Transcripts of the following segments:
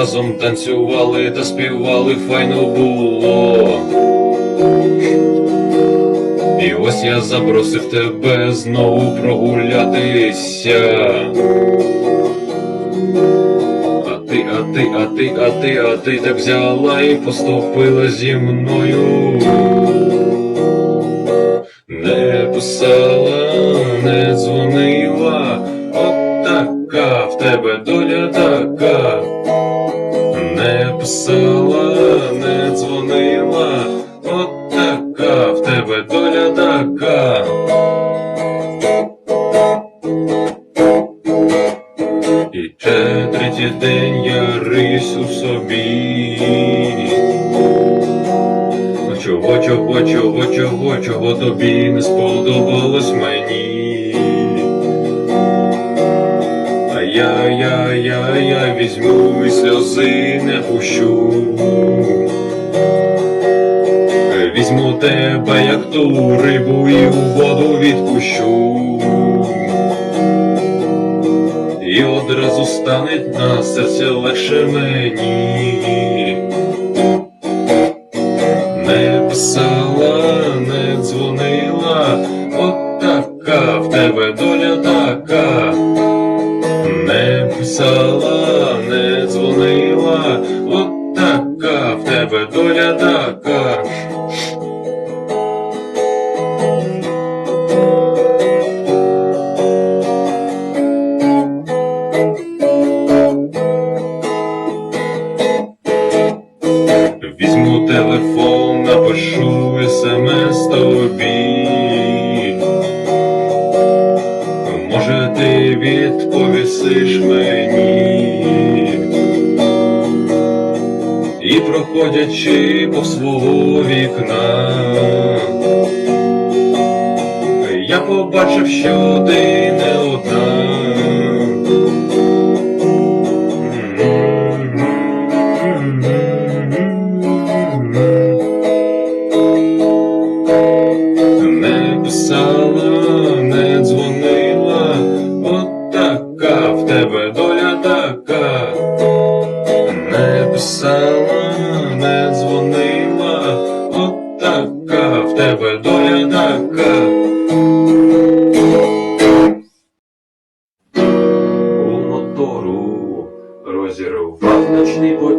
Разом танцювали та співали, файно було. І ось я запросив тебе знову прогулятися. А ти, а ти, а ти, а ти, а ти так взяла і поступила зі мною. Не писала, не дзвонила, от така в тебе доля така. Писала, не дзвонила, от така в тебе доля така. І ще третій день я у собі. Ну Чого, чого, чого, чого, чого тобі не сподобалось мені? Візьму і сльози не пущу. Візьму тебе, як ту рибу, і у воду відпущу. І одразу стане на серці легше мені. Побачив, що ти не одна.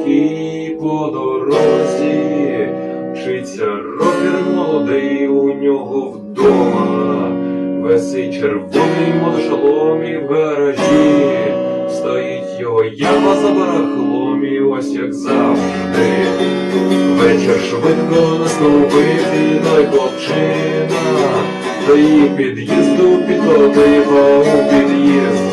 Ночний по дорозі. Вчиться рокер молодий у нього вдома. Висить червоний мотошолом і в гаражі. Стоїть його яма за барахлом і ось як завжди. Вечір швидко наступив той хлопчина. До її під'їзду підходив у під'їзду.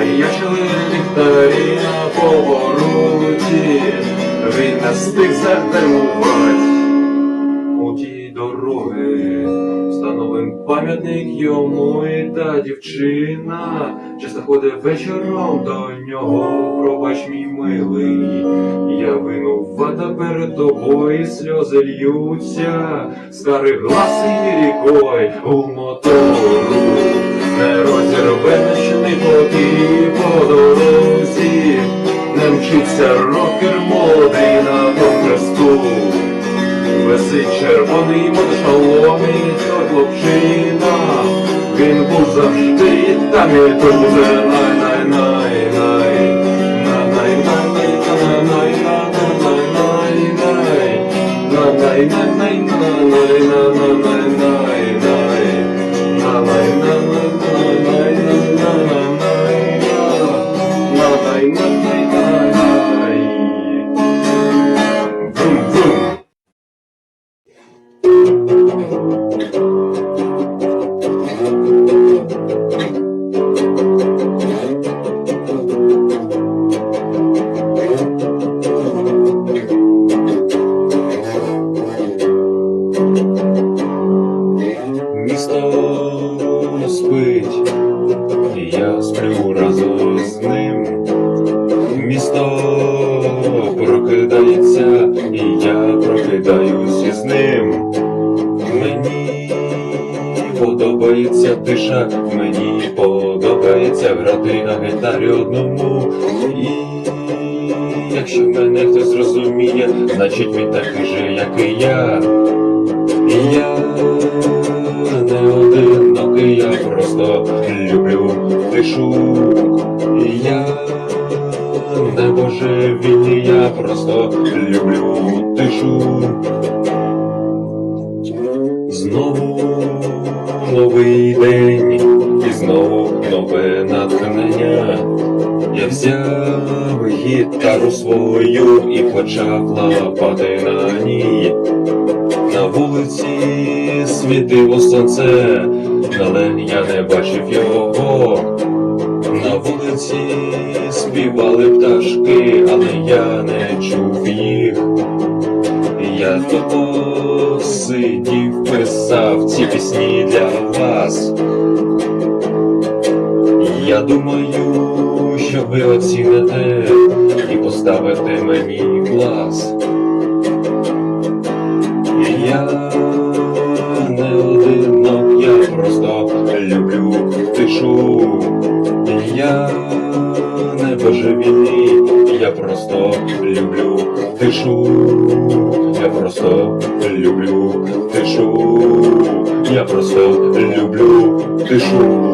Замаячили ліхтарі на повороті. Він не встиг загальмувати у тій дороги. Встановим пам'ятник йому і та дівчина. Часто ходить вечором до нього, пробач мій милий. Я винувата перед тобою, сльози льються, скари гласи рікой у мотору. Не розірвеш ніколи по дорозі, не мчиться рокер молодий на хресту. Висить червоний мотошолом то хлопчина. Він був завжди там і тут буде якщо мене хтось розуміє, значить він такий же, як і я. І я не одинокий, я просто люблю тишу. І я не божевільний, я просто люблю тишу. Знову новий день і знову нове натхнення. Я взяв гітару свою і почав лапати на ній. На вулиці світило сонце, але я не бачив його. На вулиці співали пташки, але я не чув їх. Я того сидів, писав ці пісні для вас. Я думаю, що ви оціните і поставите мені клас. Я не одинок, я просто люблю тишу. Я не божевільний, я просто люблю тишу. Я просто люблю тишу. Я просто люблю тишу.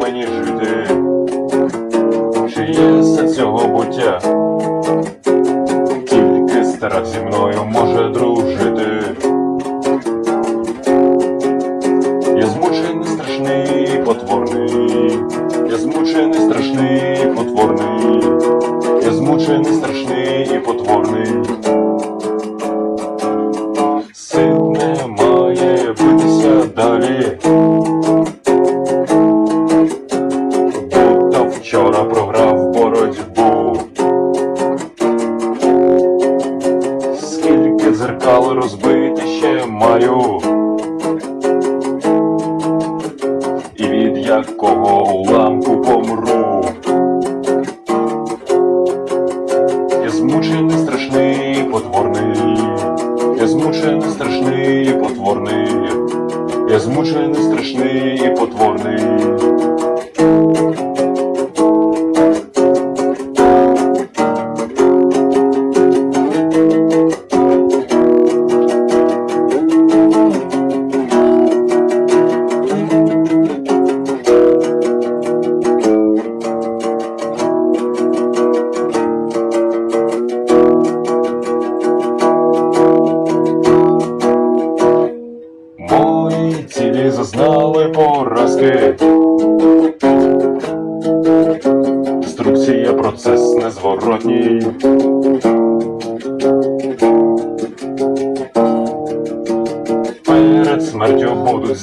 Мені жити, чи є сенс цього буття? Тільки страх зі мною може дружити. Я змучений, страшний, потворний. Я змучений, страшний, потворний. Я змучений, страшний і потворний. Вчора програв боротьбу. Скільки зеркал розбити ще маю. і від якого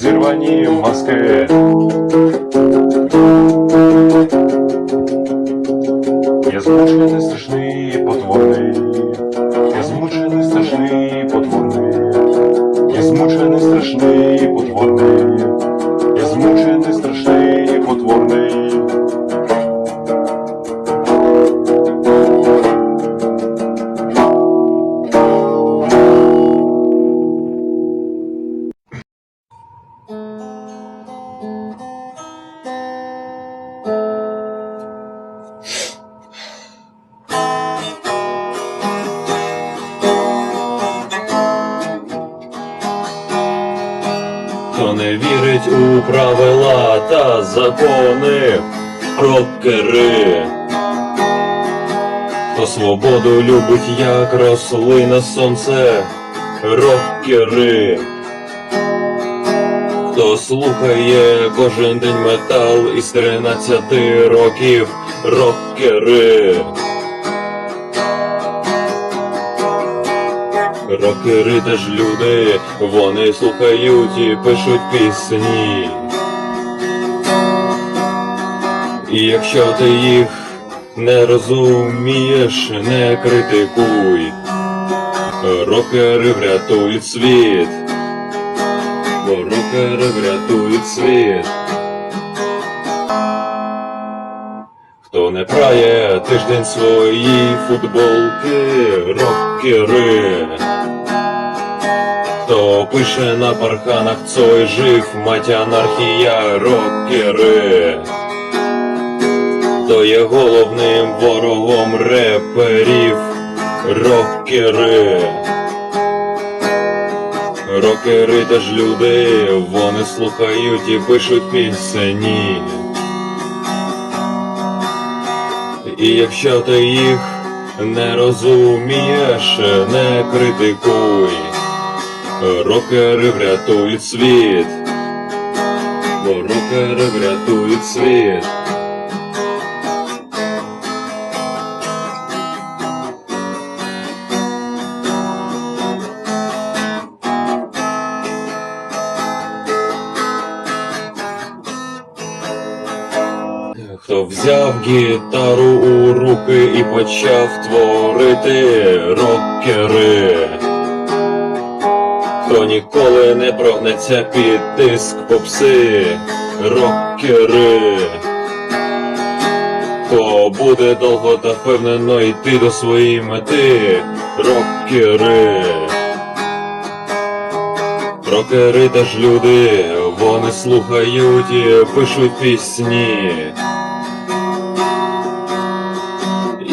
зірвані маски. Рокери. Хто свободу любить, як рослина сонце, рокери. Хто слухає кожен день метал із 13 років, рокери. Рокери теж люди, вони слухають і пишуть пісні. І якщо ти їх не розумієш, не критикуй. Рокери врятують світ, бо рокери врятують світ. Хто не прає тиждень свої футболки, рокери. Хто пише на парканах цой жив, мать анархія, рокери. Хто є головним ворогом реперів, рокери. Рокери теж люди, вони слухають і пишуть пісені. І якщо ти їх не розумієш, не критикуй. Рокери врятують світ, бо рокери врятують світ. Хто взяв гітару у руки і почав творити рокери. Хто ніколи не прогнеться під тиск попси, рокери. Хто буде довго та впевнено йти до своєї мети, рокери. Рокери теж люди, вони слухають і пишуть пісні.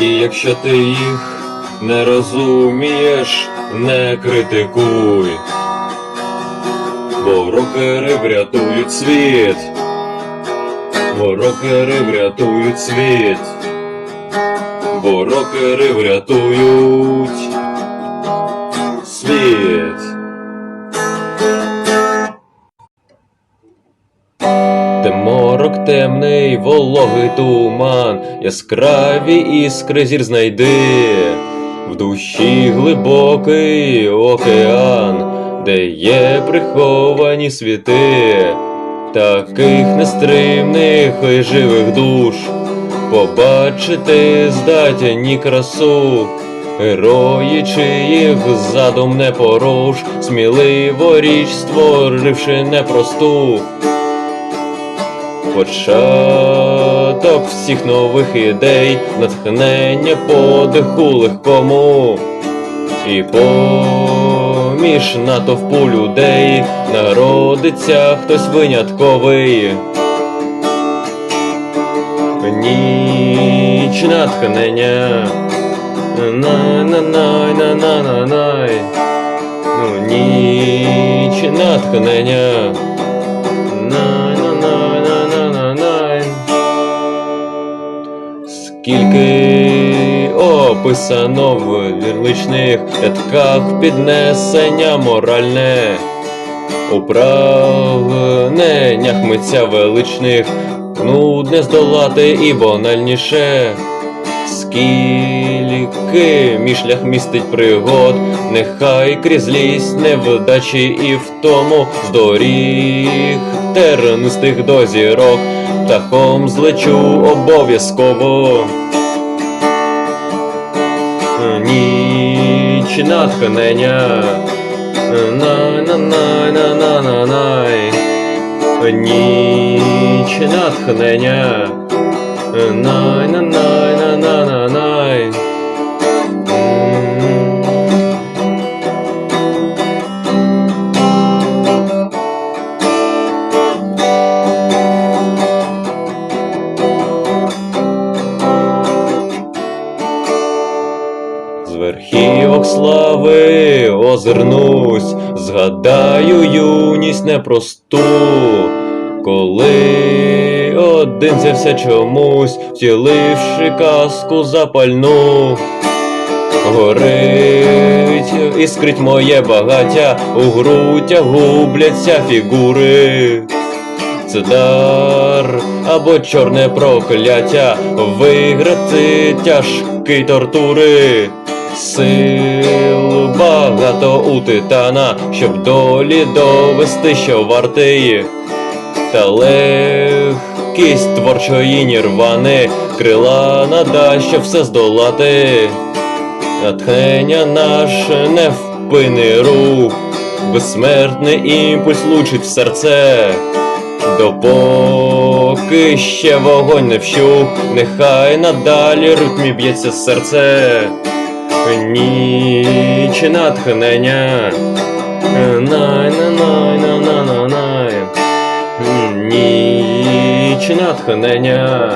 І якщо ти їх не розумієш, не критикуй. Бо рокери врятують світ. Бо рокери врятують світ. Бо рокери врятують вологий туман, яскраві іскри зір знайди, в душі глибокий океан, де є приховані світи, таких нестримних і живих душ, побачити здатні красу. Герої, чиїх задум не поруш, сміливо річ створивши непросту. Початок всіх нових ідей, натхнення подиху легкому, і поміж натовпу людей народиться хтось винятковий. Ніч натхнення. на на на на на на най Ну, ніч натхнення. на Скільки описано в вірличних рядках піднесення моральне у прагненнях митця величних нудне здолати і банальніше. Скільки мій шлях містить пригод, нехай крізь лість невдачі і втому з доріг тернистих до зірок, птахом злечу обов'язково. Ніч натхнення. Най-на-най-на-на-на-най. Ніч натхнення. Най на най озирнусь, згадаю юність непросту, коли один з'явся чомусь, втіливши казку запальну. Горить, іскрить моє багаття, у грудях губляться фігури. Це дар або чорне прокляття, виграти тяжкі тортури. Сил багато у титана, щоб долі довести, що вартий. Та легкість творчої нірвани, крила надасть, щоб все здолати. Натхнення наше невпинний рух, безсмертний імпульс лучить в серце. Допоки ще вогонь не вщух, нехай надалі ритмі б'ється серце. Ніч натхнення. Най на най на на на най. Ніч натхнення.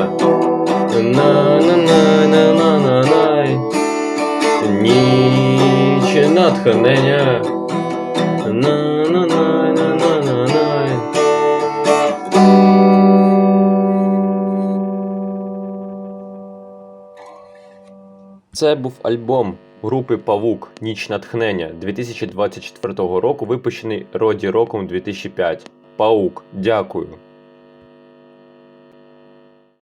На на най на на на най. Ніч натхнення. Це був альбом групи Павук Ніч натхнення 2024 року, випущений Роді Роком 2005. Паук, дякую.